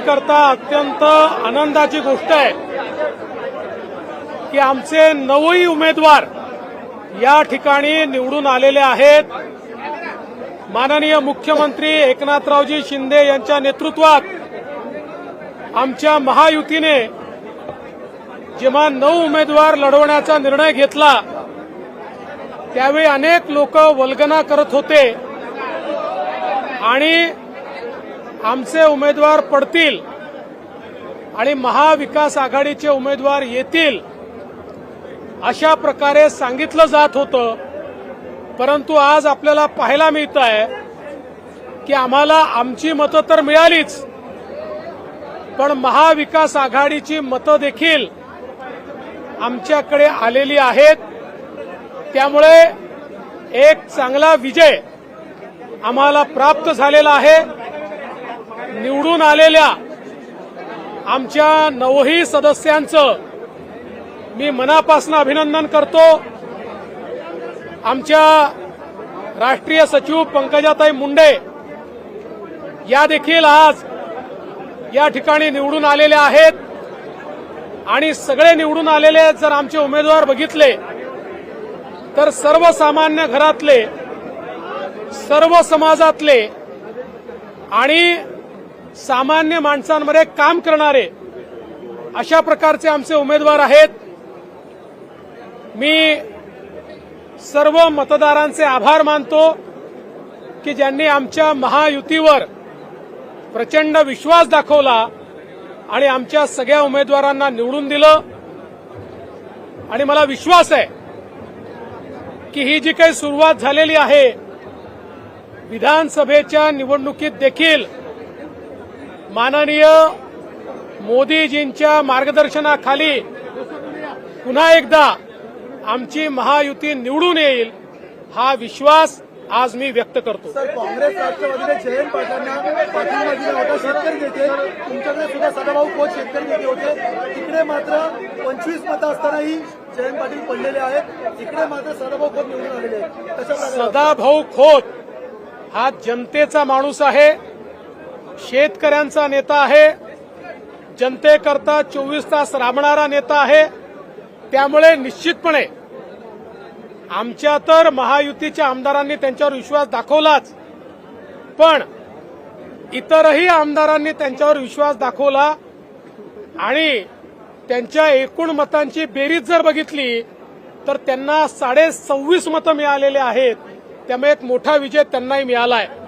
करता अत्यंत आनंदाची गोष्ट आहे की आमचे नवही उमेदवार या ठिकाणी निवडून आलेले आहेत. माननीय मुख्यमंत्री एकनाथरावजी शिंदे यांच्या नेतृत्वात आमच्या महायुतीने जेव्हा नऊ उमेदवार लढवण्याचा निर्णय घेतला त्यावेळी अनेक लोक वल्गना करत होते. आणि आमचे उमेदवार पडतील आणि महाविकास आघाडीचे उमेदवार येतील अशा प्रकारे सांगितलं जात होतं. परंतु आज आपल्याला पाहायला मिळत आहे की आम्हाला आमची मतं तर मिळालीच पण महाविकास आघाडीची मतं देखील आमच्याकडे आलेली आहेत. त्यामुळे एक चांगला विजय आम्हाला प्राप्त झालेला आहे. निवडून आलेल्या आमच्या नवही सदस्यांचं मी मनापासून अभिनंदन करतो. आमच्या राष्ट्रीय सचिव पंकजाताई मुंडे या देखील आज या ठिकाणी निवडून आलेल्या आहेत. आणि सगळे निवडून आलेले जर आमचे उमेदवार बघितले तर सर्वसामान्य घरातले सर्व समाजातले आणि सामान्य माणसांमध्ये काम करणारे अशा प्रकारचे आमचे उमेदवार आहेत. मी सर्व मतदारांचे आभार मानतो की ज्यांनी आमच्या महायुतीवर प्रचंड विश्वास दाखवला आणि आमच्या सगळ्या उमेदवारांना निवडून दिलं. आणि मला विश्वास आहे की ही जी काही सुरुवात झालेली आहे विधानसभेच्या निवडणुकीत देखील माननीय मोदीजींच्या मार्गदर्शनाखाली पुन्हा एकदा आमची महायुती निवडून येईल हा विश्वास आज मी व्यक्त करतो. सर काँग्रेस राष्ट्रवादीने जयंत पाटलांना पाठिंबा दिला होता शेतकरी नेते. तुमच्याकडे सुद्धा सदाभाऊ खोत शेतकरी नेते होते. तिकडे मात्र पंचवीस मतं असतानाही जयंत पाटील पडलेले आहेत. इकडे मात्र सदाभाऊ खोत निवडून आलेले आहेत. सदाभाऊ खोत हा जनतेचा माणूस आहे. शेतकऱ्यांचा नेता आहे. जनतेकरता चोवीस तास राबणारा नेता आहे. त्यामुळे निश्चितपणे आमच्या तर महायुतीच्या आमदारांनी त्यांच्यावर विश्वास दाखवलाच. पण इतरही आमदारांनी त्यांच्यावर विश्वास दाखवला आणि त्यांच्या एकूण मतांची बेरीज जर बघितली तर त्यांना साडे सव्वीस मतं मिळालेले आहेत. त्यामुळे एक मोठा विजय त्यांनाही मिळाला आहे